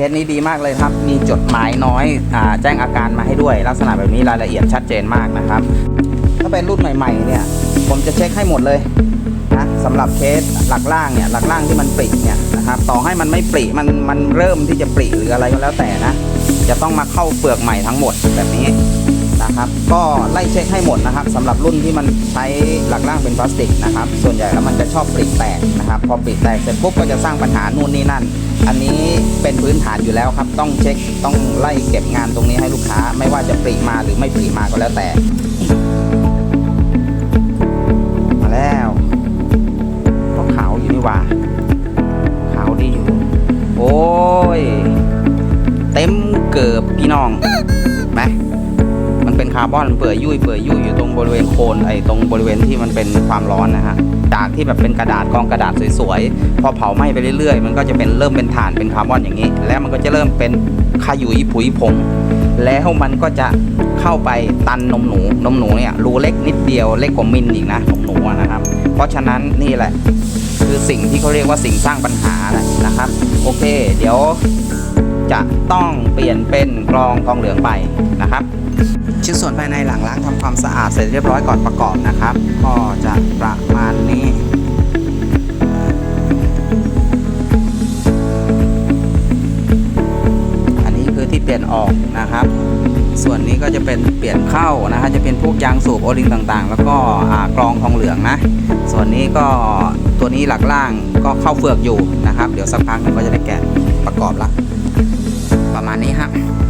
เคสนี้ดีมากเลยครับ มีจดหมายน้อยอแจ้งอาการมาให้ด้วย ลักษณะแบบนี้รายละเอียดชัดเจนมากนะครับ ถ้าเป็นรุ่นใหม่ๆเนี่ย ผมจะเช็คให้หมดเลยนะสำหรับเคสหลักล่างเนี่ยหลักล่างที่มันปริเนี่ยนะครับ ต่อให้มันไม่ปริมันมันเริ่มที่จะปริหรืออะไรก็แล้วแต่นะ จะต้องมาเข้าเปลือกใหม่ทั้งหมดแบบนี้นะครับ ก็ไล่เช็คให้หมดนะครับสำหรับรุ่นที่มันใช้หลักล่างเป็นพลาสติกนะครับ ส่วนใหญ่แล้วมันจะชอบปริแตกนะครับ พอปริแตกเสร็จปุ๊บก็จะสร้างปัญหานู่นนี่นั่น อันนี้เป็นพื้นฐานอยู่แล้วครับ ต้องเช็คต้องไล่เก็บงานตรงนี้ให้ลูกค้า ไม่ว่าจะปริมาหรือไม่ปริมาก็แล้วแต่ มาแล้วก็ขาวอยู่นี่ว่าขาวดีอยู่ โอ้ย เต็มเกือบพี่น้องไหม คาร์บอนเปื่อยยุ่ยเปื่อยยุ่ยอยู่ตรงบริเวณโคนไอ้ตรงบริเวณที่มันเป็นความร้อนนะฮะจากที่แบบเป็นกระดาษกองกระดาษสวยๆพอเผาไหม้ไปเรื่อยๆ มันก็จะเป็นเริ่มเป็นฐานเป็นคาร์บอนอย่างนี้ แล้วมันก็จะเริ่มเป็นขยุยผุยผงแล้วมันก็จะเข้าไปตันนมหนู นมหนูเนี่ยรูเล็กนิดเดียวเล็กกว่ามิลอีกนะนมหนูนะครับ เพราะฉะนั้นนี่แหละ คือสิ่งที่เขาเรียกว่าสิ่งสร้างปัญหานะนะครับ โอเค เดี๋ยวจะต้องเปลี่ยนเป็นกรองทองเหลืองไปนะครับ ชิ้นส่วนภายในหลังล้างทำความสะอาดเสร็จเรียบร้อยก่อนประกอบนะครับ ก็จะประมาณนี้อันนี้คือที่เปลี่ยนออกนะครับ ส่วนนี้ก็จะเป็นเปลี่ยนเข้านะฮะจะเป็นพวกยางสูบโอลิงต่างๆ แล้วก็กรองทองเหลืองนะ ส่วนนี้ก็ตัวนี้หลักล่างก็เข้าเฟือกอยู่นะครับ เดี๋ยวสักพักนึงก็จะได้แกะประกอบละประมาณนี้ฮะจุ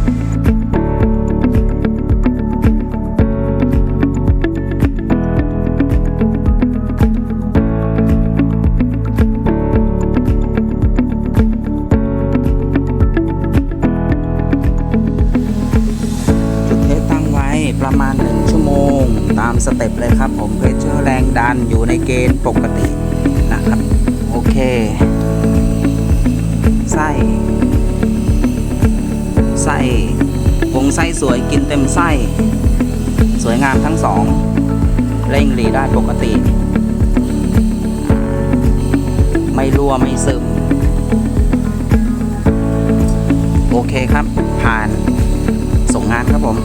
สเต็ปเลยครับผมเพชเชอร์แรงดันอยู่ในเกณฑ์ปกตินะครับ โอเค ไส้ไส้วงไส้สวยกินเต็มไส้ สวยงามทั้งสอง เร่งรีได้ปกติ ไม่รั่วไม่ซึม โอเคครับ ผ่านส่งงานครับผม